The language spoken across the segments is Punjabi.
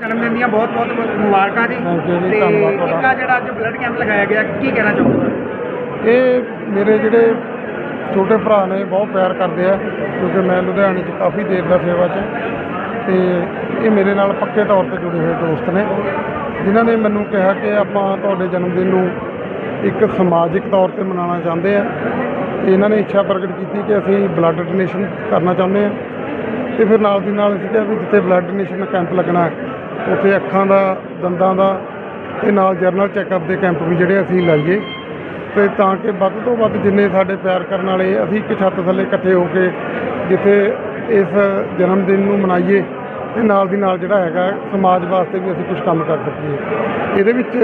ਜਨਮ ਦਿਨ ਦੀਆਂ ਬਹੁਤ ਬਹੁਤ ਮੁਬਾਰਕਾਂ ਜੀ। ਤੇ। ਆ ਜਿਹੜਾ ਅੱਜ ਬਲੱਡ ਕੈਂਪ ਲਗਾਇਆ ਗਿਆ ਕੀ ਕਹਿਣਾ ਚਾਹੋਗੇ? ਇਹ ਮੇਰੇ ਜਿਹੜੇ ਛੋਟੇ ਭਰਾ ਨੇ ਬਹੁਤ ਪਿਆਰ ਕਰਦੇ ਆ ਕਿਉਂਕਿ ਮੈਂ ਲੁਧਿਆਣੇ 'ਚ ਕਾਫੀ ਦੇਰ ਦਾ ਸੇਵਾ 'ਚ ਤੇ ਇਹ ਮੇਰੇ ਨਾਲ ਪੱਕੇ ਤੌਰ ਤੇ ਜੁੜੇ ਹੋਏ ਦੋਸਤ ਨੇ। ਜਿਨ੍ਹਾਂ ਨੇ ਮੈਨੂੰ ਕਿਹਾ ਕਿ ਆਪਾਂ ਤੁਹਾਡੇ ਜਨਮ ਦਿਨ ਨੂੰ ਇੱਕ ਸਮਾਜਿਕ ਤੌਰ ਤੇ ਮਨਾਉਣਾ ਚਾਹੁੰਦੇ ਆ। ਤੇ ਇਹਨਾਂ ਨੇ ਇੱਛਾ ਪ੍ਰਗਟ ਕੀਤੀ ਕਿ ਅਸੀਂ ਬਲੱਡ ਡੋਨੇਸ਼ਨ ਕਰਨਾ ਚਾਹੁੰਦੇ ਆ। ਤੇ ਫਿਰ ਨਾਲ ਦੀ ਨਾਲ ਅਸੀਂ ਕਿਹਾ ਵੀ ਜਿੱਥੇ ਬਲੱਡ ਡੋਨੇਸ਼ਨ ਕੈਂਪ ਲੱਗਣਾ ਉੱਥੇ ਅੱਖਾਂ ਦਾ, ਦੰਦਾਂ ਦਾ ਤੇ ਨਾਲ ਜਰਨਲ ਚੈੱਕਅਪ ਦੇ ਕੈਂਪ ਵੀ ਜਿਹੜੇ ਅਸੀਂ ਲਾਈਏ। ਤੇ ਤਾਂ ਕਿ ਵੱਧ ਤੋਂ ਵੱਧ ਜਿੰਨੇ ਸਾਡੇ ਪਿਆਰ ਕਰਨ ਵਾਲੇ ਅਸੀਂ ਇੱਕ ਛੱਤ ਥੱਲੇ ਇਕੱਠੇ ਹੋ ਕੇ ਜਿੱਥੇ ਇਸ ਜਨਮ ਦਿਨ ਨੂੰ ਮਨਾਈਏ ਤੇ ਨਾਲ ਦੀ ਨਾਲ ਜਿਹੜਾ ਹੈਗਾ ਸਮਾਜ ਵਾਸਤੇ ਵੀ ਅਸੀਂ ਕੁਝ ਕੰਮ ਕਰ ਸਕੀਏ। ਇਹਦੇ ਵਿੱਚ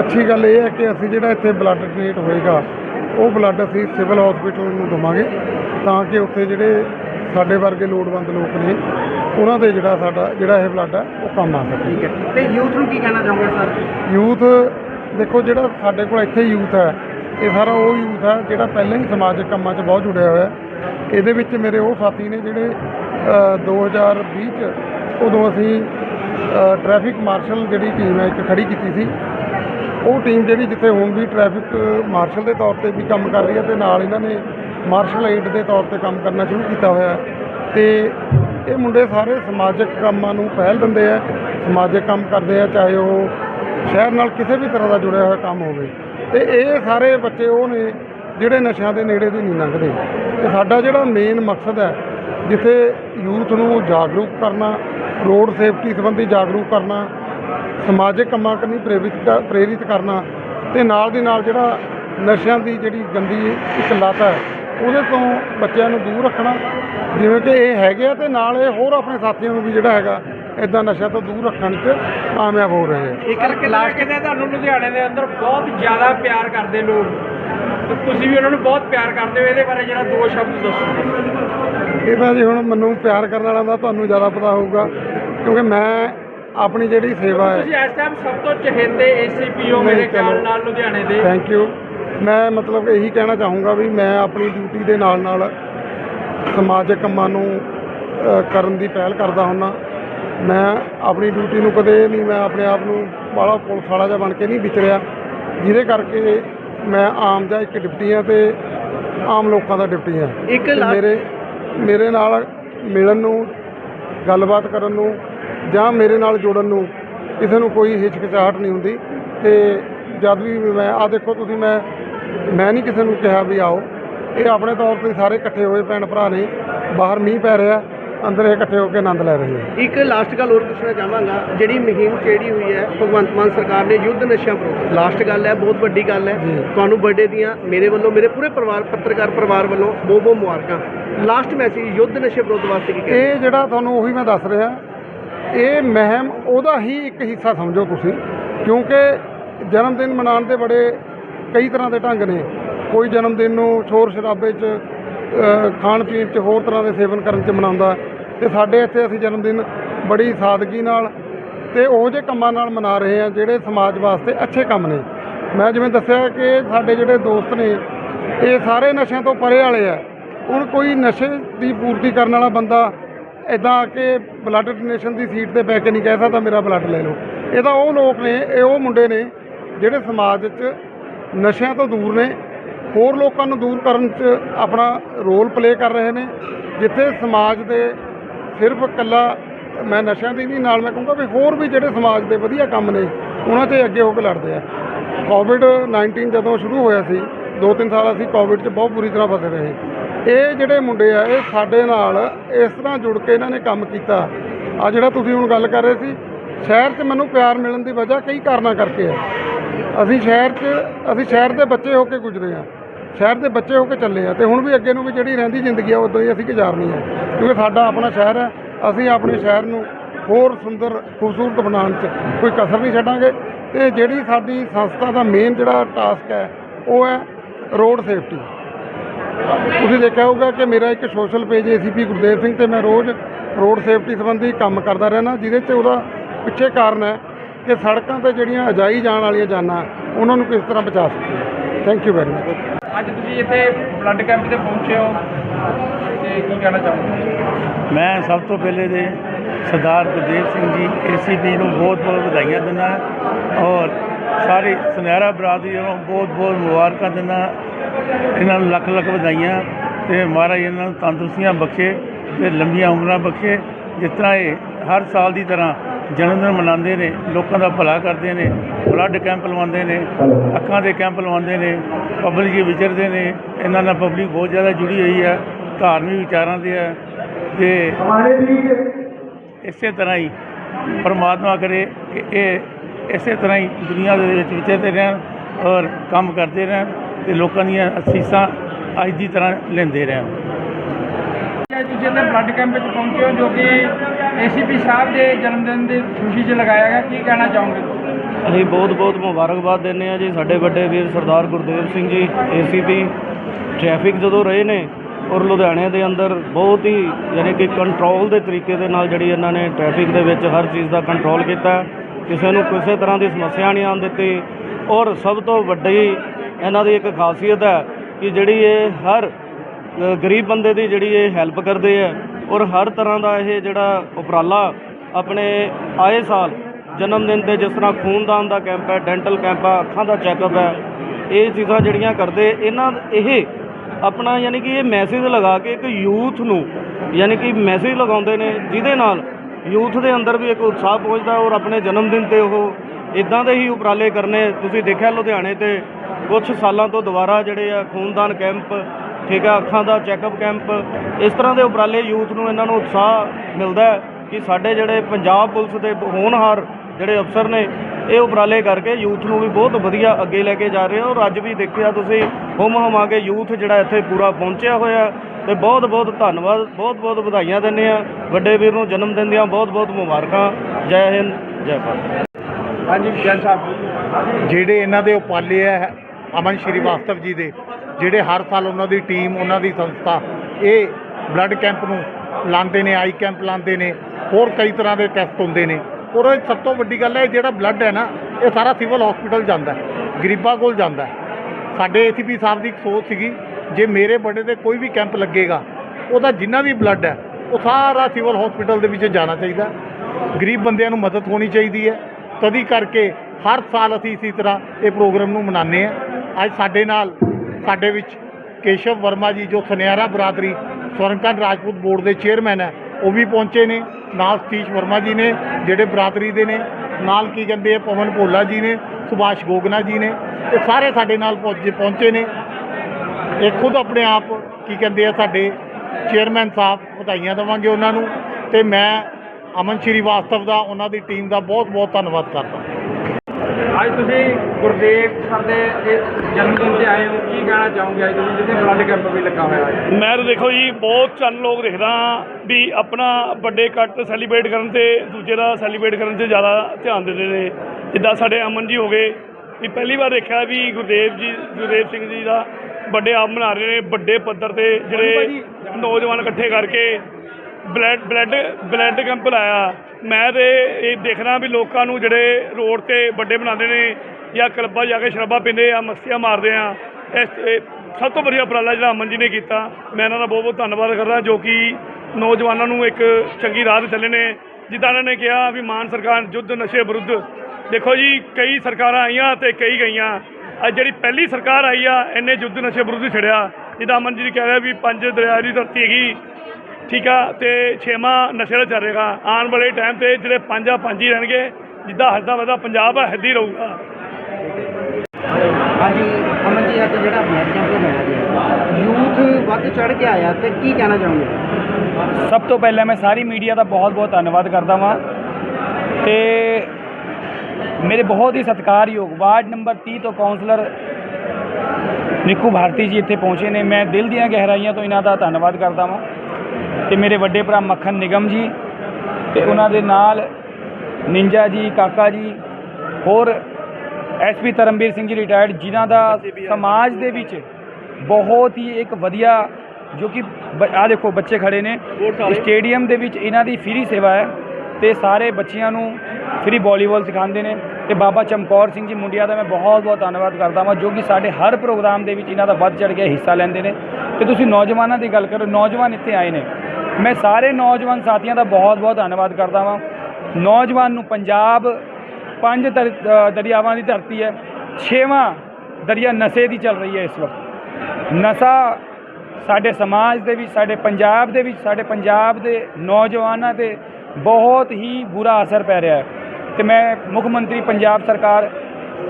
ਅੱਛੀ ਗੱਲ ਇਹ ਹੈ ਕਿ ਅਸੀਂ ਜਿਹੜਾ ਇੱਥੇ ਬਲੱਡ ਡੋਨੇਟ ਹੋਏਗਾ, ਉਹ ਬਲੱਡ ਅਸੀਂ ਸਿਵਲ ਹਸਪੀਟਲ ਨੂੰ ਦਵਾਂਗੇ ਤਾਂ ਕਿ ਉੱਥੇ ਜਿਹੜੇ ਸਾਡੇ ਵਰਗੇ ਲੋੜਵੰਦ ਲੋਕ ਨੇ ਉਹਨਾਂ ਦੇ ਜਿਹੜਾ ਸਾਡਾ ਜਿਹੜਾ ਇਹ ਬਲੱਡ ਹੈ ਉਹ ਕੰਮ ਆ ਸਕੇ। ਠੀਕ ਹੈ। ਤੇ ਯੂਥ ਨੂੰ ਕੀ ਕਹਿਣਾ ਚਾਹੋਗੇ ਸਰ? ਯੂਥ ਦੇਖੋ ਜਿਹੜਾ ਸਾਡੇ ਕੋਲ ਇੱਥੇ ਯੂਥ ਹੈ ਇਹ ਸਾਰਾ ਉਹ ਯੂਥ ਹੈ ਜਿਹੜਾ ਪਹਿਲਾਂ ਹੀ ਸਮਾਜਿਕ ਕੰਮਾਂ 'ਚ ਬਹੁਤ ਜੁੜਿਆ ਹੋਇਆ। ਹੈ ਇਹਦੇ ਵਿੱਚ ਮੇਰੇ ਉਹ ਸਾਥੀ ਨੇ ਜਿਹੜੇ ਅ, 2020 'ਚ ਉਦੋਂ ਅਸੀਂ ਟ੍ਰੈਫਿਕ ਮਾਰਸ਼ਲ ਜਿਹੜੀ ਟੀਮ ਹੈ ਇੱਕ ਖੜੀ ਕੀਤੀ ਸੀ। ਉਹ ਟੀਮ ਜਿਹੜੀ ਜਿੱਥੇ ਹੁਣ ਵੀ ਟ੍ਰੈਫਿਕ ਮਾਰਸ਼ਲ ਦੇ ਤੌਰ ਤੇ ਵੀ ਕੰਮ ਕਰ ਰਹੀ ਹੈ ਤੇ ਨਾਲ ਇਹਨਾਂ ਨੇ ਮਾਰਸ਼ਲ ਏਡ ਦੇ ਤੌਰ ਤੇ ਕੰਮ ਕਰਨਾ ਸ਼ੁਰੂ ਕੀਤਾ ਹੋਇਆ ਹੈ। ਤੇ ਇਹ ਮੁੰਡੇ ਸਾਰੇ ਸਮਾਜਿਕ ਕੰਮਾਂ ਨੂੰ ਪਹਿਲ ਦਿੰਦੇ ਆ, ਸਮਾਜਿਕ ਕੰਮ ਕਰਦੇ ਆ, ਚਾਹੇ ਉਹ ਸ਼ਹਿਰ ਨਾਲ ਕਿਸੇ ਵੀ ਤਰ੍ਹਾਂ ਦਾ ਜੁੜਿਆ ਹੋਇਆ ਕੰਮ ਹੋਵੇ। ਤੇ ਇਹ ਸਾਰੇ ਬੱਚੇ ਉਹ ਨੇ ਜਿਹੜੇ ਨਸ਼ਿਆਂ ਦੇ ਨੇੜੇ ਦੀ ਨਹੀਂ ਲੰਘਦੇ। ਤੇ ਸਾਡਾ ਜਿਹੜਾ ਮੇਨ ਮਕਸਦ ਹੈ, ਜਿੱਥੇ ਯੂਥ ਨੂੰ ਜਾਗਰੂਕ ਕਰਨਾ ਰੋਡ ਸੇਫਟੀ ਸੰਬੰਧੀ ਜਾਗਰੂਕ ਕਰਨਾ, ਸਮਾਜਿਕ ਕੰਮਾਂ ਕਰਨੀ ਪ੍ਰੇਰਿਤ ਕਰ- ਪ੍ਰੇਰਿਤ ਕਰਨਾ, ਤੇ ਨਾਲ ਦੀ ਨਾਲ ਜਿਹੜਾ ਨਸ਼ਿਆਂ ਦੀ ਜਿਹੜੀ ਗੰਦੀ ਇੱਕ ਲੱਤ ਹੈ ਉਹਦੇ ਤੋਂ ਬੱਚਿਆਂ ਨੂੰ ਦੂਰ ਰੱਖਣਾ। ਜਿਵੇਂ ਕਿ ਇਹ ਹੈਗੇ ਆ ਤੇ ਨਾਲ ਇਹ ਹੋਰ ਆਪਣੇ ਸਾਥੀਆਂ ਨੂੰ ਵੀ ਜਿਹੜਾ ਹੈਗਾ ਇਦਾਂ ਨਸ਼ਿਆਂ ਤੋਂ ਦੂਰ ਰੱਖਣ 'ਚ ਕਾਮਯਾਬ ਹੋ ਰਹੇ ਆ। ਇੱਕ ਲਾਸਟ ਕਿਤੇ ਤੁਹਾਨੂੰ ਲੁਧਿਆਣੇ ਦੇ ਅੰਦਰ ਬਹੁਤ ਜ਼ਿਆਦਾ ਪਿਆਰ ਕਰਦੇ ਲੋਕ। ਤੇ ਤੁਸੀਂ ਵੀ ਉਹਨਾਂ ਨੂੰ ਬਹੁਤ ਪਿਆਰ ਕਰਦੇ ਹੋ ਇਹਦੇ ਬਾਰੇ ਜਿਹੜਾ ਦੋ ਸ਼ਬਦ ਦੱਸੋ। ਇਹ ਤਾਂ ਜੀ ਹੁਣ ਮੈਨੂੰ ਪਿਆਰ ਕਰਨ ਵਾਲਾ ਦਾ ਤੁਹਾਨੂੰ ਜ਼ਿਆਦਾ ਪਤਾ ਹੋਊਗਾ ਕਿਉਂਕਿ ਮੈਂ ਆਪਣੀ ਜਿਹੜੀ ਸੇਵਾ ਹੈ ਤੁਸੀਂ ਇਸ ਟਾਈਮ ਸਭ ਤੋਂ ਚਹੇਤੇ ਏਸੀਪੀਓ ਮੇਰੇ ਖਿਆਲ। ਨਾਲ ਲੁਧਿਆਣੇ ਦੇ। ਥੈਂਕ ਯੂ ਮੈਂ ਮਤਲਬ ਇਹੀ ਕਹਿਣਾ ਚਾਹੂੰਗਾ ਵੀ ਮੈਂ ਆਪਣੀ ਡਿਊਟੀ ਦੇ ਨਾਲ ਨਾਲ ਸਮਾਜਿਕ ਕੰਮਾਂ ਨੂੰ ਕਰਨ ਦੀ ਪਹਿਲ ਕਰਦਾ ਹੁੰਨਾ। ਮੈਂ ਆਪਣੀ ਡਿਊਟੀ ਨੂੰ ਕਦੇ ਨਹੀਂ ਮੈਂ ਆਪਣੇ ਆਪ ਨੂੰ ਬਾਹਲਾ ਪੁਲਿਸ ਵਾਲਾ ਜਿਹਾ ਬਣ ਕੇ ਨਹੀਂ ਵਿਚਰਿਆ। ਜਿਹਦੇ ਕਰਕੇ ਮੈਂ ਆਮ ਜਿਹਾ ਇੱਕ ਡਿਪਟੀ ਹਾਂ ਤੇ ਆਮ ਲੋਕਾਂ ਦਾ ਡਿਪਟੀ ਇੱਕ ਲਾ- ਮੇਰੇ ਮੇਰੇ ਨਾਲ ਮਿਲਣ ਨੂੰ ਗੱਲਬਾਤ ਕਰਨ ਨੂੰ ਜਾਂ ਮੇਰੇ ਨਾਲ ਜੁੜਨ ਨੂੰ ਕਿਸੇ ਨੂੰ ਕੋਈ ਹਿਚਕਿਚਾਹਟ ਨਹੀਂ ਹੁੰਦੀ। ਤੇ ਜਦ ਵੀ ਮੈਂ ਆ ਦੇਖੋ ਤੁਸੀਂ ਮੈਂ ਮੈਂ ਨਹੀਂ ਕਿਸੇ ਨੂੰ ਕਿਹਾ ਵੀ ਆਓ। ਇਹ ਆਪਣੇ ਤੌਰ ਤੇ ਸਾਰੇ ਇਕੱਠੇ ਹੋਏ ਭੈਣ ਭਰਾ ਨੇ। ਬਾਹਰ ਮੀਂਹ ਪੈ ਰਿਹਾ ਅੰਦਰ ਇਹ ਇਕੱਠੇ ਹੋ ਕੇ ਆਨੰਦ ਲੈ ਰਹੇ ਆ ਇੱਕ ਲਾਸਟ ਗੱਲ ਹੋਰ ਪੁੱਛਣਾ ਚਾਹਾਂਗਾ ਜਿਹੜੀ ਮੁਹਿੰਮ ਛੇੜੀ ਹੋਈ ਹੈ ਭਗਵੰਤ ਮਾਨ ਸਰਕਾਰ ਨੇ ਯੁੱਧ ਨਸ਼ਿਆਂ ਵਿਰੁੱਧ। ਲਾਸਟ ਗੱਲ ਹੈ ਬਹੁਤ ਵੱਡੀ ਗੱਲ ਹੈ। ਤੁਹਾਨੂੰ ਬਰਥਡੇ ਦੀਆਂ ਮੇਰੇ ਵੱਲੋਂ ਮੇਰੇ ਪੂਰੇ ਪਰਿਵਾਰ ਪੱਤਰਕਾਰ ਪਰਿਵਾਰ ਵੱਲੋਂ ਬਹੁਤ ਬਹੁਤ ਮੁਬਾਰਕਾਂ। ਲਾਸਟ ਮੈਸੇਜ ਯੁੱਧ ਨਸ਼ੇ ਵਿਰੁੱਧ ਵਾਸਤੇ ਕੀ ਕਹਿੰਦੇ? ਇਹ ਜਿਹੜਾ ਤੁਹਾਨੂੰ ਉਹੀ ਮੈਂ ਦੱਸ ਰਿਹਾ ਇਹ ਮਹਿਮ ਉਹਦਾ ਹੀ ਇੱਕ ਹਿੱਸਾ ਸਮਝੋ ਤੁਸੀਂ। ਕਿਉਂਕਿ ਜਨਮ ਦਿਨ ਮਨਾਉਣ ਦੇ ਬੜੇ ਕਈ ਤਰ੍ਹਾਂ ਦੇ ਢੰਗ ਨੇ। ਕੋਈ ਜਨਮ ਦਿਨ ਨੂੰ ਸ਼ੋਰ ਸ਼ਰਾਬੇ 'ਚ ਖਾਣ ਪੀਣ 'ਚ ਹੋਰ ਤਰ੍ਹਾਂ ਦੇ ਸੇਵਨ ਕਰਨ 'ਚ ਮਨਾਉਂਦਾ ਤੇ ਸਾਡੇ ਇੱਥੇ ਅਸੀਂ ਜਨਮ ਦਿਨ ਬੜੀ ਸਾਦਗੀ ਨਾਲ ਤੇ ਉਹ ਜਿਹੇ ਕੰਮਾਂ ਨਾਲ ਮਨਾ ਰਹੇ ਹਾਂ ਜਿਹੜੇ ਸਮਾਜ ਵਾਸਤੇ ਅੱਛੇ ਕੰਮ ਨੇ। ਮੈਂ ਜਿਵੇਂ ਦੱਸਿਆ ਕਿ ਸਾਡੇ ਜਿਹੜੇ ਦੋਸਤ ਨੇ, ਇਹ ਸਾਰੇ ਨਸ਼ਿਆਂ ਤੋਂ ਪਰੇ ਵਾਲੇ ਆ। ਹੁਣ ਕੋਈ ਨਸ਼ੇ ਦੀ ਪੂਰਤੀ ਕਰਨ ਵਾਲਾ ਬੰਦਾ ਇਦਾਂ ਆ ਕੇ ਬਲੱਡ ਡੋਨੇਸ਼ਨ ਦੀ ਸੀਟ ਤੇ ਬੈ ਕੇ ਨਹੀਂ ਕਹਿ ਸਕਦਾ, ਮੇਰਾ ਬਲੱਡ ਲੈ ਲਓ। ਇਹ ਤਾਂ ਉਹ ਲੋਕ ਨੇ, ਇਹ ਉਹ ਮੁੰਡੇ ਨੇ ਜਿਹੜੇ ਸਮਾਜ 'ਚ ਨਸ਼ਿਆਂ ਤੋਂ ਦੂਰ ਨੇ। ਹੋਰ ਲੋਕਾਂ ਨੂੰ ਦੂਰ ਕਰਨ 'ਚ ਆਪਣਾ ਰੋਲ ਪਲੇ ਕਰ ਰਹੇ ਨੇ। ਜਿੱਥੇ ਸਮਾਜ ਦੇ ਸਿਰਫ ਇਕੱਲਾ ਮੈਂ ਨਸ਼ਿਆਂ ਦੀ ਨਹੀਂ, ਨਾਲ ਮੈਂ ਕਹੂੰਗਾ ਵੀ ਹੋਰ ਵੀ ਜਿਹੜੇ ਸਮਾਜ ਦੇ ਵਧੀਆ ਕੰਮ ਨੇ, ਉਹਨਾਂ 'ਚ ਅੱਗੇ ਹੋ ਕੇ ਲੜਦੇ ਆ। ਕੋਵਿਡ 19 ਜਦੋਂ ਸ਼ੁਰੂ ਹੋਇਆ ਸੀ ਦੋ ਤਿੰਨ ਸਾਲ ਅਸੀਂ ਕੋਵਿਡ 'ਚ ਬਹੁਤ ਬੁਰੀ ਤਰ੍ਹਾਂ ਫਸੇ ਰਹੇ। ਇਹ ਜਿਹੜੇ ਮੁੰਡੇ ਆ, ਇਹ ਸਾਡੇ ਨਾਲ ਇਸ ਤਰ੍ਹਾਂ ਜੁੜ ਕੇ ਇਹਨਾਂ ਨੇ ਕੰਮ ਕੀਤਾ। ਆ ਜਿਹੜਾ ਤੁਸੀਂ ਹੁਣ ਗੱਲ ਕਰ ਰਹੇ ਸੀ ਸ਼ਹਿਰ 'ਚ ਮੈਨੂੰ ਪਿਆਰ ਮਿਲਣ ਦੀ ਵਜ੍ਹਾ ਕਈ ਕਾਰਨਾਂ ਕਰਕੇ ਹੈ। ਅਸੀਂ ਸ਼ਹਿਰ 'ਚ, ਅਸੀਂ ਸ਼ਹਿਰ ਦੇ ਬੱਚੇ ਹੋ ਕੇ ਗੁਜ਼ਰੇ ਆ ਸ਼ਹਿਰ ਦੇ ਬੱਚੇ ਹੋ ਕੇ ਚੱਲੇ ਆ ਤੇ ਹੁਣ ਵੀ ਅੱਗੇ ਨੂੰ ਵੀ ਜਿਹੜੀ ਰਹਿੰਦੀ ਜ਼ਿੰਦਗੀ ਆ, ਉਦੋਂ ਹੀ ਅਸੀਂ ਗੁਜ਼ਾਰਨੀ ਆ ਕਿਉਂਕਿ ਸਾਡਾ ਆਪਣਾ ਸ਼ਹਿਰ ਹੈ, ਅਸੀਂ ਆਪਣੇ ਸ਼ਹਿਰ ਨੂੰ ਹੋਰ ਸੁੰਦਰ, ਖੂਬਸੂਰਤ ਬਣਾਉਣ 'ਚ ਕੋਈ ਕਸਰ ਨਹੀਂ ਛੱਡਾਂਗੇ। ਤੇ ਜਿਹੜੀ ਸਾਡੀ ਸੰਸਥਾ ਦਾ ਮੇਨ ਜਿਹੜਾ ਟਾਸਕ ਹੈ, ਉਹ ਹੈ ਰੋਡ ਸੇਫਟੀ ਤੁਸੀਂ ਦੇਖਿਆ ਹੋਊਗਾ ਕਿ ਮੇਰਾ ਇੱਕ social page ACP Gurdev Singh ਤੇ ਮੈਂ ਰੋਜ਼ ਰੋਡ ਸੇਫਟੀ ਸੰਬੰਧੀ ਕੰਮ ਕਰਦਾ ਰਹਿਣਾ ਜਿਹਦੇ 'ਚ ਉਹਦਾ ਪਿੱਛੇ ਕਾਰਨ ਹੈ ਕਿ ਸੜਕਾਂ ਤੇ ਜਿਹੜੀਆਂ ਅਜਾਈ ਜਾਣ ਵਾਲੀਆਂ ਜਾਨਾਂ ਉਹਨਾਂ ਨੂੰ ਕਿਸ ਤਰ੍ਹਾਂ ਬਚਾ ਸਕੀਏ ਥੈਂਕ ਯੂ ਵੈਰੀ ਮਚ ਅੱਜ ਤੁਸੀਂ ਇੱਥੇ ਬਲੱਡ ਕੈਂਪ ਤੇ ਪਹੁੰਚੇ ਹੋ ਤੇ ਕੀ ਕਹਿਣਾ ਚਾਹੋਗੇ? ਮੈਂ ਸਭ ਤੋਂ ਪਹਿਲੇ ਦੇ ਸਰਦਾਰ ਗੁਰਦੇਵ ਸਿੰਘ ਜੀ ਏਸੀਪੀ ਨੂੰ ਬਹੁਤ ਬਹੁਤ ਵਧਾਈਆਂ ਦਿੰਦਾ ਔਰ ਸਾਰੇ ਸੁਨਹਿਰਾ ਬਰਾਦਰੀ ਨੂੰ ਬਹੁਤ ਬਹੁਤ ਮੁਬਾਰਕਾਂ ਦਿੰਦਾ ਇਹਨਾਂ ਨੂੰ ਲੱਖ ਲੱਖ ਵਧਾਈਆਂ ਤੇ ਮਹਾਰਾਜ ਇਹਨਾਂ ਨੂੰ ਤੰਦਰੁਸਤੀਆਂ ਬਖਸ਼ੇ ਤੇ ਲੰਬੀਆਂ ਉਮਰਾਂ ਬਖਸ਼ੇ ਜਿਸ ਤਰ੍ਹਾਂ ਇਹ ਹਰ ਸਾਲ ਦੀ ਤਰ੍ਹਾਂ ਜਨਮ ਦਿਨ ਮਨਾਉਂਦੇ ਨੇ ਲੋਕਾਂ ਦਾ ਭਲਾ ਕਰਦੇ ਨੇ ਬਲੱਡ ਕੈਂਪ ਲਵਾਉਂਦੇ ਨੇ ਅੱਖਾਂ ਦੇ ਕੈਂਪ ਲਵਾਉਂਦੇ ਨੇ ਪਬਲਿਕ ਜੀ ਵਿਚਰਦੇ ਨੇ ਇਹਨਾਂ ਨਾਲ ਪਬਲਿਕ ਬਹੁਤ ਜ਼ਿਆਦਾ ਜੁੜੀ ਹੋਈ ਹੈ ਧਾਰਮਿਕ ਵਿਚਾਰਾਂ ਦੇ ਹੈ ਤੇ ਇਸੇ ਤਰ੍ਹਾਂ ਹੀ ਪਰਮਾਤਮਾ ਕਰੇ ਕਿ ਇਹ ਇਸੇ ਤਰ੍ਹਾਂ ਹੀ ਦੁਨੀਆ ਦੇ ਵਿੱਚ ਵਿਚਰਦੇ ਰਹਿਣ ਔਰ ਕੰਮ ਕਰਦੇ ਰਹਿਣ ਤੇ ਲੋਕਾਂ ਦੀਆਂ ਅਸੀਸਾਂ ਅੱਜ ਦੀ ਤਰ੍ਹਾਂ ਲੈਂਦੇ ਰਹਿਣ। ਤੁਸੀਂ ਬਲੱਡ ਕੈਂਪ ਵਿੱਚ ਪਹੁੰਚੇ ਹੋ ਜੋ ਕਿ ਏਸੀਪੀ ਸਾਹਿਬ ਦੇ ਜਨਮ ਦਿਨ ਦੀ ਖੁਸ਼ੀ 'ਚ ਲਗਾਇਆ ਗਿਆ, ਕੀ ਕਹਿਣਾ ਚਾਹੋਗੇ? ਅਸੀਂ ਬਹੁਤ ਬਹੁਤ ਮੁਬਾਰਕਬਾਦ ਦਿੰਦੇ ਆ ਜੀ, ਸਾਡੇ ਵੱਡੇ ਵੀਰ ਸਰਦਾਰ ਗੁਰਦੇਵ ਸਿੰਘ ਜੀ, ਏਸੀਪੀ। ਟ੍ਰੈਫਿਕ ਜਦੋਂ ਰਹੇ ਨੇ, ਔਰ ਲੁਧਿਆਣੇ ਦੇ ਅੰਦਰ ਬਹੁਤ ਹੀ ਯਾਨੀ ਕਿ ਕੰਟਰੋਲ ਦੇ ਤਰੀਕੇ ਦੇ ਨਾਲ ਜਿਹੜੀ ਇਹਨਾਂ ਨੇ ਟ੍ਰੈਫਿਕ ਦੇ ਵਿੱਚ ਹਰ ਚੀਜ਼ ਦਾ ਕੰਟਰੋਲ ਕੀਤਾ, ਕਿਸੇ ਨੂੰ ਕਿਸੇ ਤਰ੍ਹਾਂ ਦੀ ਸਮੱਸਿਆ ਨਹੀਂ ਆਉਣ ਦਿੱਤੀ, ਔਰ ਸਭ ਤੋਂ ਵੱਡੀ ਇਹਨਾਂ ਦੀ ਇੱਕ ਖਾਸੀਅਤ ਹੈ ਕਿ ਜਿਹੜੀ ਇਹ ਹਰ ਗਰੀਬ ਬੰਦੇ ਦੀ ਜਿਹੜੀ ਇਹ ਹੈਲਪ ਕਰਦੇ ਆ ਔਰ ਹਰ ਤਰ੍ਹਾਂ ਦਾ ਇਹ ਜਿਹੜਾ ਉਪਰਾਲਾ ਆਪਣੇ ਆਏ ਸਾਲ ਜਨਮ ਦਿਨ ਤੇ ਜਿਸ ਤਰ੍ਹਾਂ ਖੂਨਦਾਨ ਦਾ ਕੈਂਪ ਹੈ, ਡੈਂਟਲ ਕੈਂਪ ਹੈ ਅੱਖਾਂ ਦਾ ਚੈੱਕਅਪ ਹੈ, ਇਹ ਚੀਜ਼ਾਂ ਜਿਹੜੀਆਂ ਕਰਦੇ, ਇਹਨਾਂ ਇਹ ਆਪਣਾ ਯਾਨੀ ਕਿ ਇਹ ਮੈਸੇਜ ਲਗਾ ਕੇ ਇੱਕ ਯੂਥ ਨੂੰ ਯਾਨੀ ਕਿ ਮੈਸੇਜ ਲਗਾਉਂਦੇ ਨੇ, ਜਿਹਦੇ ਨਾਲ ਯੂਥ ਦੇ ਅੰਦਰ ਵੀ ਇੱਕ ਉਤਸ਼ਾਹ ਪਹੁੰਚਦਾ ਔਰ ਆਪਣੇ ਜਨਮ ਦਿਨ ਤੇ ਉਹ ਇਦਾਂ ਦੇ ਹੀ ਉਪਰਾਲੇ ਕਰਨੇ, ਤੁਸੀਂ ਦੇਖਿਆ ਲੁਧਿਆਣੇ ਤੇ ਕੁਝ ਸਾਲਾਂ ਤੋਂ ਦੁਬਾਰਾ ਜਿਹੜੇ ਆ ਖੂਨਦਾਨ ਕੈਂਪ ਠੀਕ ਹੈ ਅੱਖਾਂ ਦਾ ਚੈੱਕਅਪ ਕੈਂਪ, ਇਸ ਤਰ੍ਹਾਂ ਦੇ ਉਪਰਾਲੇ ਯੂਥ ਨੂੰ ਇਹਨਾਂ ਨੂੰ ਉਤਸ਼ਾਹ ਮਿਲਦਾ ਕਿ ਸਾਡੇ ਜਿਹੜੇ ਪੰਜਾਬ ਪੁਲਿਸ ਦੇ ਹੋਣਹਾਰ ਜਿਹੜੇ ਅਫਸਰ ਨੇ, ਇਹ ਉਪਰਾਲੇ ਕਰਕੇ ਯੂਥ ਨੂੰ ਵੀ ਬਹੁਤ ਵਧੀਆ ਅੱਗੇ ਲੈ ਕੇ ਜਾ ਰਹੇ ਆ ਔਰ ਅੱਜ ਵੀ ਦੇਖਿਆ ਤੁਸੀਂ, ਹੁਮ ਹਮਾ ਕੇ ਯੂਥ ਜਿਹੜਾ ਇੱਥੇ ਪੂਰਾ ਪਹੁੰਚਿਆ ਹੋਇਆ ਤੇ ਬਹੁਤ ਬਹੁਤ ਧੰਨਵਾਦ ਬਹੁਤ ਬਹੁਤ ਵਧਾਈਆਂ ਦਿੰਦੇ ਆ ਵੱਡੇ ਵੀਰ ਨੂੰ ਜਨਮ ਦਿਨ ਦੀਆਂ ਬਹੁਤ ਬਹੁਤ ਮੁਬਾਰਕਾਂ। ਜੈ ਹਿੰਦ, ਜੈ ਭਾਰਤ। ਹਾਂਜੀ, ਜੈਨ ਸਾਹਿਬ। ਜਿਹੜੇ ਇਹਨਾਂ ਦੇ ਉਪਾਲੇ ਹੈ ਅਮਨ ਸ਼੍ਰੀਵਾਸਤਵ ਜੀ ਦੇ, ਜਿਹੜੇ ਹਰ ਸਾਲ ਉਹਨਾਂ ਦੀ ਟੀਮ ਉਹਨਾਂ ਦੀ ਸੰਸਥਾ, ਇਹ ਬਲੱਡ ਕੈਂਪ ਨੂੰ ਲਾਉਂਦੇ ਨੇ ਆਈ ਕੈਂਪ ਲਾਉਂਦੇ ਨੇ, ਹੋਰ ਕਈ ਤਰ੍ਹਾਂ ਦੇ ਟੈਸਟ ਹੁੰਦੇ ਨੇ। ਔਰ ਇਹ ਸਭ ਤੋਂ ਵੱਡੀ ਗੱਲ ਹੈ, ਇਹ ਜਿਹੜਾ ਬਲੱਡ ਹੈ ਨਾ, ਇਹ ਸਾਰਾ ਸਿਵਲ ਹਸਪੀਟਲ ਜਾਂਦਾ ਗਰੀਬਾਂ ਕੋਲ ਜਾਂਦਾ ਹੈ। ਸਾਡੇ ਏਸੀਪੀ ਸਾਹਿਬ ਦੀ ਇੱਕ ਸੋਚ ਸੀਗੀ, ਜੇ ਮੇਰੇ ਬਰਥਡੇ ਤੇ ਕੋਈ ਵੀ ਕੈਂਪ ਲੱਗੇਗਾ, ਉਹਦਾ ਜਿੰਨਾ ਵੀ ਬਲੱਡ ਹੈ, ਉਹ ਸਾਰਾ ਸਿਵਲ ਹਸਪੀਟਲ ਦੇ ਵਿੱਚ ਜਾਣਾ ਚਾਹੀਦਾ ਗਰੀਬ ਬੰਦਿਆਂ ਨੂੰ ਮਦਦ ਹੋਣੀ ਚਾਹੀਦੀ ਹੈ। ਤਦੀ ਕਰਕੇ ਹਰ ਸਾਲ ਅਸੀਂ ਇਸੇ ਤਰ੍ਹਾਂ ਇਹ ਪ੍ਰੋਗਰਾਮ ਨੂੰ ਮਨਾਉਂਦੇ ਹਾਂ। ਅੱਜ ਸਾਡੇ ਨਾਲ, ਸਾਡੇ ਵਿੱਚ ਕੇਸ਼ਵ ਵਰਮਾ ਜੀ, ਜੋ ਸੁਨਿਆਰਾ ਬਰਾਦਰੀ ਸਵਰਨਕਨ ਰਾਜਪੂਤ ਬੋਰਡ ਦੇ ਚੇਅਰਮੈਨ ਹੈ, ਉਹ ਵੀ ਪਹੁੰਚੇ ਨੇ। ਨਾਲ ਸਤੀਸ਼ ਵਰਮਾ ਜੀ ਨੇ, ਜਿਹੜੇ ਬਰਾਦਰੀ ਦੇ ਨੇ। ਨਾਲ ਕੀ ਕਹਿੰਦੇ ਆ, ਪਵਨ ਭੋਲਾ ਜੀ ਨੇ, ਸੁਭਾਸ਼ ਗੋਗਨਾ ਜੀ ਨੇ, ਇਹ ਸਾਰੇ ਸਾਡੇ ਨਾਲ ਪਹੁੰਚੇ ਪਹੁੰਚੇ ਨੇ। ਇਹ ਖੁਦ ਆਪਣੇ ਆਪ, ਕੀ ਕਹਿੰਦੇ ਆ, ਸਾਡੇ ਚੇਅਰਮੈਨ ਸਾਹਿਬ ਵਧਾਈਆਂ ਦੇਵਾਂਗੇ ਉਹਨਾਂ ਨੂੰ। ਤੇ ਮੈਂ ਅਮਨ ਸ਼੍ਰੀਵਾਸਤਵ ਦਾ, ਉਹਨਾਂ ਦੀ ਟੀਮ ਦਾ ਬਹੁਤ ਬਹੁਤ ਧੰਨਵਾਦ ਕਰਦਾ। ਅੱਜ ਤੁਸੀਂ ਗੁਰਦੇਵ ਸਰ ਦੇ ਜਨਮ ਦਿਨ ਤੇ ਆਏ ਹੋ ਕੀ ਕਹਿਣਾ ਚਾਹੋਗੇ ਅੱਜ ਤੁਸੀਂ ਜਿੱਥੇ ਬਲੱਡ ਕੈਂਪ ਵੀ ਲੱਗਾ ਹੋਇਆ ਹੈ? ਮੈਂ ਤਾਂ ਦੇਖੋ ਜੀ ਬਹੁਤ ਚੰਨ ਲੋਕ ਦੇਖਦਾ ਵੀ ਆਪਣਾ ਵੱਡੇ ਕੱਟ ਸੈਲੀਬ੍ਰੇਟ ਕਰਨ ਤੇ ਦੂਜੇ ਦਾ ਸੈਲੀਬ੍ਰੇਟ ਕਰਨ 'ਚ ਜ਼ਿਆਦਾ ਧਿਆਨ ਦਿੰਦੇ ਨੇ। ਜਿੱਦਾਂ ਸਾਡੇ ਅਮਨ ਜੀ ਹੋ ਗਏ ਵੀ ਪਹਿਲੀ ਵਾਰ ਦੇਖਿਆ ਵੀ ਗੁਰਦੇਵ ਜੀ ਗੁਰਦੇਵ ਸਿੰਘ ਜੀ ਦਾ ਵੱਡੇ ਆਪ ਮਨਾ ਰਹੇ ਨੇ ਵੱਡੇ ਪੱਧਰ ਤੇ ਜਿਹੜੇ ਨੌਜਵਾਨ ਇਕੱਠੇ ਕਰਕੇ ਬਲੱਡ ਬਲੱਡ ਬਲੱਡ ਕੈਂਪ ਲਾਇਆ। ਮੈਂ ਤੇ ਇਹ ਦੇਖਣਾ ਵੀ ਲੋਕਾਂ ਨੂੰ ਜਿਹੜੇ ਰੋਡ ਤੇ ਵੱਡੇ ਬਣਾਉਂਦੇ ਨੇ ਜਾਂ ਕਲੱਬਾਂ ਜਾ ਕੇ ਸ਼ਰਾਬਾਂ ਪੀਂਦੇ ਆ ਮਸਤੀਆਂ ਮਾਰਦੇ ਆ, ਇਸ ਸਭ ਤੋਂ ਵਧੀਆ ਉਪਰਾਲਾ ਜਿਹੜਾ ਅਮਨ ਜੀ ਨੇ ਕੀਤਾ। ਮੈਂ ਇਹਨਾਂ ਦਾ ਬਹੁਤ ਬਹੁਤ ਧੰਨਵਾਦ ਕਰਦਾ ਜੋ ਕਿ ਨੌਜਵਾਨਾਂ ਨੂੰ ਇੱਕ ਚੰਗੀ ਰਾਹ ਤੇ ਚੱਲੇ ਨੇ। ਜਿੱਦਾਂ ਇਹਨਾਂ ਨੇ ਕਿਹਾ ਵੀ ਮਾਨ ਸਰਕਾਰ ਯੁੱਧ, ਨਸ਼ੇ ਵਿਰੁੱਧ। ਦੇਖੋ ਜੀ, ਕਈ ਸਰਕਾਰਾਂ ਆਈਆਂ ਤੇ ਕਈ ਗਈਆਂ। ਅੱਜ ਜਿਹੜੀ ਪਹਿਲੀ ਸਰਕਾਰ ਆਈ ਆ, ਇਹਨੇ ਯੁੱਧ, ਨਸ਼ੇ ਵਿਰੁੱਧ ਹੀ ਛੜਿਆ। ਜਿੱਦਾਂ ਅਮਨ ਜੀ ਨੇ ਕਹਿ ਰਿਹਾ ਵੀ ਪੰਜ ਦਰਿਆ ਦੀ ਧਰਤੀ ਹੈਗੀ ਠੀਕ ਆ ਤੇ ਛੇਵਾਂ ਨਸ਼ੇ ਦਾ ਚੱਲੇਗਾ ਆਉਣ ਵਾਲੇ ਟਾਈਮ ਤੇ ਜਿਹੜੇ ਪੰਜ ਆ ਪੰਜ ਹੀ ਰਹਿਣਗੇ। ਜਿੱਦਾਂ ਹੱਸਦਾ ਵਧਦਾ ਪੰਜਾਬ ਆ ਹੱਦੀ ਰਹੂਗਾ। ਹਾਂਜੀ ਅਮਨ ਜੀ ਅੱਜ ਜਿਹੜਾ ਗਿਆ ਯੂਥ ਵੱਧ ਚੜ ਕੇ ਆਇਆ ਤੇ ਕੀ ਕਹਿਣਾ ਚਾਹੁੰਦੇ ਸਭ ਤੋਂ ਪਹਿਲਾਂ ਮੈਂ ਸਾਰੀ ਮੀਡੀਆ ਦਾ ਬਹੁਤ-ਬਹੁਤ ਧੰਨਵਾਦ ਕਰਦਾ ਵਾਂ। ਤੇ ਮੇਰੇ ਬਹੁਤ ਹੀ ਸਤਿਕਾਰਯੋਗ ਵਾਰਡ ਨੰਬਰ 30 ਤੋਂ ਕਾਉਂਸਲਰ ਨਿੱਕੂ ਭਾਰਤੀ ਜੀ ਇੱਥੇ ਪਹੁੰਚੇ ਨੇ। ਮੈਂ ਦਿਲ ਦੀਆਂ ਗਹਿਰਾਈਆਂ ਤੋਂ ਇਹਨਾਂ ਦਾ ਧੰਨਵਾਦ ਕਰਦਾ ਵਾਂ। ਤੇ ਮੇਰੇ ਵੱਡੇ ਭਰਾ ਮੱਖਣ ਨਿਗਮ ਜੀ ਤੇ ਉਹਨਾਂ ਦੇ ਨਾਲ ਨਿੰਜਾ ਜੀ, ਕਾਕਾ ਜੀ, ਹੋਰ ਐਸਪੀ ਧਰਮਵੀਰ ਸਿੰਘ ਜੀ ਰਿਟਾਇਰਡ ਜਿਨ੍ਹਾਂ ਦਾ ਸਮਾਜ ਦੇ ਵਿੱਚ ਬਹੁਤ ਹੀ ਇੱਕ ਵਧੀਆ ਜੋ ਕਿ ਆ ਦੇਖੋ ਬੱਚੇ ਖੜੇ ਨੇ। ਸਟੇਡੀਅਮ ਦੇ ਵਿੱਚ ਇਹਨਾਂ ਦੀ ਫ੍ਰੀ ਸੇਵਾ ਹੈ ਤੇ ਸਾਰੇ ਬੱਚਿਆਂ ਨੂੰ ਫ੍ਰੀ ਵਾਲੀਬਾਲ ਸਿਖਾਉਂਦੇ ਨੇ ਤੇ ਬਾਬਾ ਚਮਕੌਰ ਸਿੰਘ ਜੀ ਮੁੰਡਿਆ ਦਾ ਮੈਂ ਬਹੁਤ ਬਹੁਤ ਧੰਨਵਾਦ ਕਰਦਾ ਹਾਂ ਜੋ ਕਿ ਸਾਡੇ ਹਰ ਪ੍ਰੋਗਰਾਮ ਦੇ ਵਿੱਚ ਇਹਨਾਂ ਦਾ ਵੱਧ ਚੜ ਕੇ ਹਿੱਸਾ ਲੈਂਦੇ ਨੇ। ਤੇ ਤੁਸੀਂ ਨੌਜਵਾਨਾਂ ਦੀ ਗੱਲ ਕਰੋ, ਨੌਜਵਾਨ ਇੱਥੇ ਆਏ ਨੇ। ਮੈਂ ਸਾਰੇ ਨੌਜਵਾਨ ਸਾਥੀਆਂ ਦਾ ਬਹੁਤ ਬਹੁਤ ਧੰਨਵਾਦ ਕਰਦਾ ਵਾਂ। ਨੌਜਵਾਨ ਨੂੰ ਪੰਜਾਬ ਪੰਜ ਦਰ- ਦਰਿਆਵਾਂ ਦੀ ਧਰਤੀ ਹੈ, ਛੇਵਾਂ ਦਰਿਆ ਨਸ਼ੇ ਦੀ ਚੱਲ ਰਹੀ ਹੈ ਇਸ ਵਕਤ। ਨਸ਼ਾ ਸਾਡੇ ਸਮਾਜ ਦੇ ਵਿੱਚ, ਸਾਡੇ ਪੰਜਾਬ ਦੇ ਵਿੱਚ, ਸਾਡੇ ਪੰਜਾਬ ਦੇ ਨੌਜਵਾਨਾਂ ਤੇ ਬਹੁਤ ਹੀ ਬੁਰਾ ਅਸਰ ਪੈ ਰਿਹਾ ਹੈ। ਤੇ ਮੈਂ ਮੁੱਖ ਮੰਤਰੀ ਪੰਜਾਬ ਸਰਕਾਰ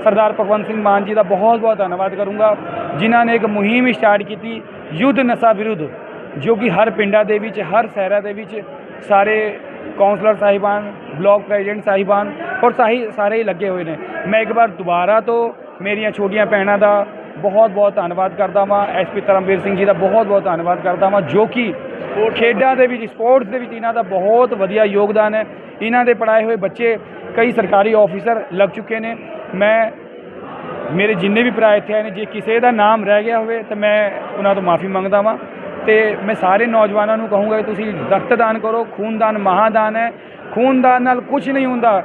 ਸਰਦਾਰ ਭਗਵੰਤ ਸਿੰਘ ਮਾਨ ਜੀ ਦਾ ਬਹੁਤ ਬਹੁਤ ਧੰਨਵਾਦ ਕਰੂੰਗਾ, ਜਿਨ੍ਹਾਂ ਨੇ ਇੱਕ ਮੁਹਿੰਮ ਸਟਾਰਟ ਕੀਤੀ, ਯੁੱਧ ਨਸ਼ਾ ਵਿਰੁੱਧ। ਜੋ ਕਿ ਹਰ ਪਿੰਡਾਂ ਦੇ ਵਿੱਚ, ਹਰ ਸ਼ਹਿਰਾਂ ਦੇ ਵਿੱਚ ਸਾਰੇ ਕਾਉਂਸਲਰ ਸਾਹਿਬਾਨ, ਬਲਾਕ ਪ੍ਰੈਜ਼ੀਡੈਂਟ ਸਾਹਿਬਾਨ ਔਰ ਸਾਹੀ, ਸਾਰੇ ਹੀ ਲੱਗੇ ਹੋਏ ਨੇ। ਮੈਂ ਇੱਕ ਵਾਰ ਦੁਬਾਰਾ ਤੋਂ ਮੇਰੀਆਂ ਛੋਟੀਆਂ ਭੈਣਾਂ ਦਾ ਬਹੁਤ ਬਹੁਤ ਧੰਨਵਾਦ ਕਰਦਾ ਵਾਂ। ਐਸਪੀ ਧਰਮਵੀਰ ਸਿੰਘ ਜੀ ਦਾ ਬਹੁਤ ਬਹੁਤ ਧੰਨਵਾਦ ਕਰਦਾ ਵਾਂ, ਜੋ ਕਿ ਖੇਡਾਂ ਦੇ ਵਿੱਚ, ਸਪੋਰਟਸ ਦੇ ਵਿੱਚ ਇਹਨਾਂ ਦਾ ਬਹੁਤ ਵਧੀਆ ਯੋਗਦਾਨ ਹੈ। ਇਹਨਾਂ ਦੇ ਪੜਾਏ ਹੋਏ ਬੱਚੇ ਕਈ ਸਰਕਾਰੀ ਆਫੀਸਰ ਲੱਗ ਚੁੱਕੇ ਨੇ। ਮੈਂ, ਮੇਰੇ ਜਿੰਨੇ ਵੀ ਭਰਾ ਇੱਥੇ ਆਏ ਨੇ, ਜੇ ਕਿਸੇ ਦਾ ਨਾਮ ਰਹਿ ਗਿਆ ਹੋਵੇ ਤਾਂ ਮੈਂ ਉਹਨਾਂ ਤੋਂ ਮਾਫੀ ਮੰਗਦਾ ਵਾਂ। ਤੇ ਮੈਂ ਸਾਰੇ ਨੌਜਵਾਨਾਂ ਨੂੰ ਕਹੂੰਗਾ ਕਿ ਤੁਸੀਂ ਰਕਤਦਾਨ ਕਰੋ ਖੂਨਦਾਨ ਮਹਾਦਾਨ ਹੈ। ਖੂਨਦਾਨ ਨਾਲ ਕੁਝ ਨਹੀਂ ਹੁੰਦਾ।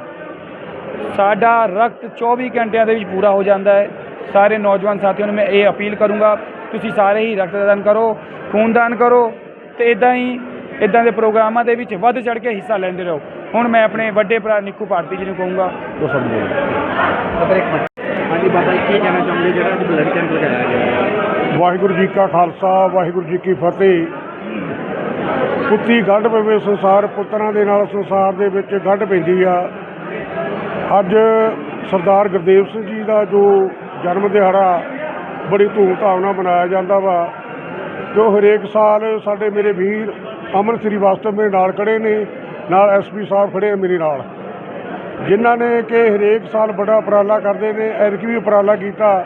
ਸਾਡਾ ਰਕਤ 24 ਘੰਟਿਆਂ ਦੇ ਵਿੱਚ ਪੂਰਾ ਹੋ ਜਾਂਦਾ ਹੈ। ਸਾਰੇ ਨੌਜਵਾਨ ਸਾਥੀਆਂ ਨੂੰ ਮੈਂ ਇਹ ਅਪੀਲ ਕਰੂੰਗਾ ਤੁਸੀਂ ਸਾਰੇ ਹੀ ਰਕਤਦਾਨ ਕਰੋ ਖੂਨਦਾਨ ਕਰੋ ਤੇ ਇਦਾਂ ਹੀ ਇਦਾਂ ਦੇ ਪ੍ਰੋਗਰਾਮਾਂ ਦੇ ਵਿੱਚ ਵੱਧ ਚੜ ਕੇ ਹਿੱਸਾ ਲੈਂਦੇ ਰਹੋ। ਹੁਣ ਮੈਂ ਆਪਣੇ ਵੱਡੇ ਭਰਾ ਨਿੱਕੂ ਭਾਰਤੀ ਜੀ ਨੂੰ ਕਹੂੰਗਾ। ਉਹ ਮਿੰਟ। ਹਾਂਜੀ ਬਾਬਾ ਜੀ, ਕੀ ਕਹਿਣਾ ਚਾਹੁੰਦੇ? ਜਿਹੜਾ ਅੱਜ ਬਲੱਡ ਕੈਂਪ ਲਗਾਇਆ ਗਿਆ ਵਾਹਿਗੁਰੂ ਜੀ ਕਾ ਖਾਲਸਾ, ਵਾਹਿਗੁਰੂ ਜੀ ਕੀ ਫਤਿਹ। ਪੁੱਤੀ ਗੰਢ ਪਵੇ ਸੰਸਾਰ, ਪੁੱਤਰਾਂ ਦੇ ਨਾਲ ਸੰਸਾਰ ਦੇ ਵਿੱਚ ਗੰਢ ਪੈਂਦੀ ਆ। ਅੱਜ ਸਰਦਾਰ ਗੁਰਦੇਵ ਸਿੰਘ ਜੀ ਦਾ ਜੋ ਜਨਮ ਦਿਹਾੜਾ, ਬੜੀ ਧੂਮਧਾਮ ਨਾਲ ਮਨਾਇਆ ਜਾਂਦਾ ਵਾ। ਜੋ ਹਰੇਕ ਸਾਲ ਸਾਡੇ ਮੇਰੇ ਵੀਰ ਅਮਨ ਸ੍ਰੀਵਾਸਤਵ ਮੇਰੇ ਨਾਲ ਖੜੇ ਨੇ, ਨਾਲ ਐਸਪੀ ਸਾਹਿਬ ਖੜੇ ਨੇ ਮੇਰੇ ਨਾਲ। ਜਿਨ੍ਹਾਂ ਨੇ ਕਿ ਹਰੇਕ ਸਾਲ ਬੜਾ ਉਪਰਾਲਾ ਕਰਦੇ ਨੇ, ਐਤਕੀ ਵੀ ਉਪਰਾਲਾ ਕੀਤਾ।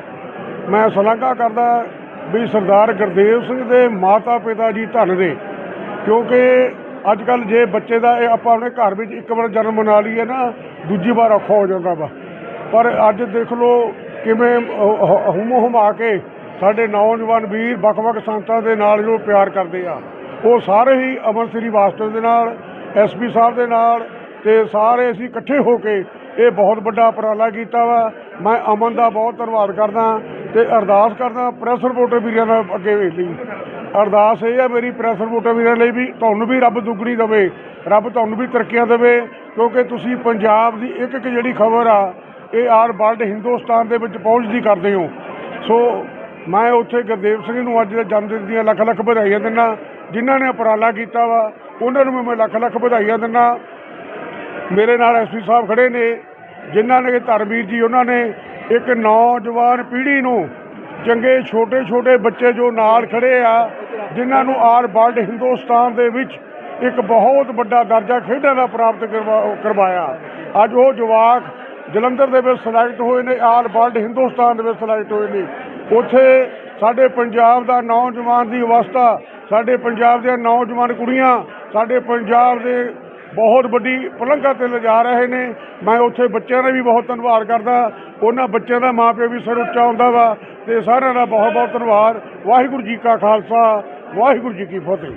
ਮੈਂ ਸ਼ਲਾਘਾ ਕਰਦਾ ਵੀ ਸਰਦਾਰ ਗੁਰਦੇਵ ਸਿੰਘ ਦੇ ਮਾਤਾ ਪਿਤਾ ਜੀ ਧੰਨ ਨੇ, ਕਿਉਂਕਿ ਅੱਜ ਕੱਲ ਜੇ ਬੱਚੇ ਦਾ ਇਹ ਆਪਾਂ ਆਪਣੇ ਘਰ ਵਿੱਚ ਇੱਕ ਵਾਰ ਜਨਮ ਮਨਾ ਲਈਏ ਨਾ, ਦੂਜੀ ਵਾਰ ਔਖਾ ਹੋ ਜਾਂਦਾ ਵਾ। ਪਰ ਅੱਜ ਦੇਖ ਲਓ ਕਿਵੇਂ ਹੁਮ ਹੁਮਾ ਕੇ ਸਾਡੇ ਨੌਜਵਾਨ ਵੀਰ ਵੱਖ-ਵੱਖ ਸੰਸਥਾ ਦੇ ਨਾਲ ਜੋ ਪਿਆਰ ਕਰਦੇ ਆ, ਉਹ ਸਾਰੇ ਹੀ ਅਮਰ ਸ੍ਰੀ ਵਾਸਤਵ ਦੇ ਨਾਲ ਐਸਪੀ ਸਾਹਿਬ ਦੇ ਨਾਲ ਤੇ ਸਾਰੇ ਅਸੀਂ ਇਕੱਠੇ ਹੋ ਕੇ ਇਹ ਬਹੁਤ ਵੱਡਾ ਉਪਰਾਲਾ ਕੀਤਾ ਵਾ। ਮੈਂ ਅਮਨ ਦਾ ਬਹੁਤ ਧੰਨਵਾਦ ਕਰਦਾ ਤੇ ਅਰਦਾਸ ਕਰਦਾ ਪ੍ਰੈਸ ਰਿਪੋਰਟਰ ਵੀਰਾਂ ਦਾ ਅੱਗੇ ਲਈ ਅਰਦਾਸ ਇਹ ਹੈ ਮੇਰੀ ਪ੍ਰੈਸ ਰਿਪੋਰਟਰ ਵੀਰਾਂ ਲਈ ਵੀ ਤੁਹਾਨੂੰ ਵੀ ਰੱਬ ਦੁੱਗਣੀ ਦੇਵੇ, ਰੱਬ ਤੁਹਾਨੂੰ ਵੀ ਤਰੱਕੀਆਂ ਦੇਵੇ, ਕਿਉਂਕਿ ਤੁਸੀਂ ਪੰਜਾਬ ਦੀ ਇੱਕ ਇੱਕ ਜਿਹੜੀ ਖਬਰ ਆ, ਇਹ ਆਰ ਵਰਲਡ ਹਿੰਦੁਸਤਾਨ ਦੇ ਵਿੱਚ ਪਹੁੰਚਦੀ ਕਰਦੇ ਹੋ। ਸੋ ਮੈਂ ਉੱਥੇ ਗੁਰਦੇਵ ਸਿੰਘ ਨੂੰ ਅੱਜ ਦੇ ਜਨਮ ਦਿਨ ਦੀਆਂ ਲੱਖ ਲੱਖ ਵਧਾਈਆਂ ਦਿੰਦਾ, ਜਿਨ੍ਹਾਂ ਨੇ ਉਪਰਾਲਾ ਕੀਤਾ ਵਾ, ਉਹਨਾਂ ਨੂੰ ਵੀ ਮੈਂ ਲੱਖ ਲੱਖ ਵਧਾਈਆਂ ਦਿੰਦਾ। ਮੇਰੇ ਨਾਲ ਐਸਪੀ ਸਾਹਿਬ ਖੜੇ ਨੇ, ਜਿਨ੍ਹਾਂ ਨੇ ਧਰਮਵੀਰ ਜੀ, ਉਹਨਾਂ ਨੇ ਇੱਕ ਨੌਜਵਾਨ ਪੀੜ੍ਹੀ ਨੂੰ ਚੰਗੇ ਛੋਟੇ ਛੋਟੇ ਬੱਚੇ ਜੋ ਨਾਲ ਖੜੇ ਆ, ਜਿਨ੍ਹਾਂ ਨੂੰ ਆਲ ਵਰਲਡ ਹਿੰਦੁਸਤਾਨ ਦੇ ਵਿੱਚ ਇੱਕ ਬਹੁਤ ਵੱਡਾ ਦਰਜਾ ਖੇਡਾਂ ਦਾ ਪ੍ਰਾਪਤ ਕਰਵਾ- ਕਰਵਾਇਆ। ਅੱਜ ਉਹ ਜਵਾਕ ਜਲੰਧਰ ਦੇ ਵਿੱਚ ਸਿਲੈਕਟ ਹੋਏ ਨੇ, ਆਲ ਵਰਲਡ ਹਿੰਦੁਸਤਾਨ ਦੇ ਵਿੱਚ ਸਿਲੈਕਟ ਹੋਏ ਨੇ। ਉੱਥੇ ਸਾਡੇ ਪੰਜਾਬ ਦਾ ਨੌਜਵਾਨ ਦੀ ਅਵਸਥਾ, ਸਾਡੇ ਪੰਜਾਬ ਦੀਆਂ ਨੌਜਵਾਨ ਕੁੜੀਆਂ, ਸਾਡੇ ਪੰਜਾਬ ਦੇ ਬਹੁਤ ਵੱਡੀ ਪਲੰਘਾਂ ਤੇ ਲਿਜਾ ਰਹੇ ਨੇ। ਮੈਂ ਉੱਥੇ ਬੱਚਿਆਂ ਦਾ ਵੀ ਬਹੁਤ ਧੰਨਵਾਦ ਕਰਦਾ। ਉਹਨਾਂ ਬੱਚਿਆਂ ਦਾ ਮਾਪਿਓ ਵੀ ਸਰ ਉੱਚਾ ਹੁੰਦਾ ਵਾ ਤੇ ਸਾਰਿਆਂ ਦਾ ਬਹੁਤ ਬਹੁਤ ਧੰਨਵਾਦ। ਵਾਹਿਗੁਰੂ ਜੀ ਕਾ ਖਾਲਸਾ, ਵਾਹਿਗੁਰੂ ਜੀ ਕੀ ਫਤਿਹ।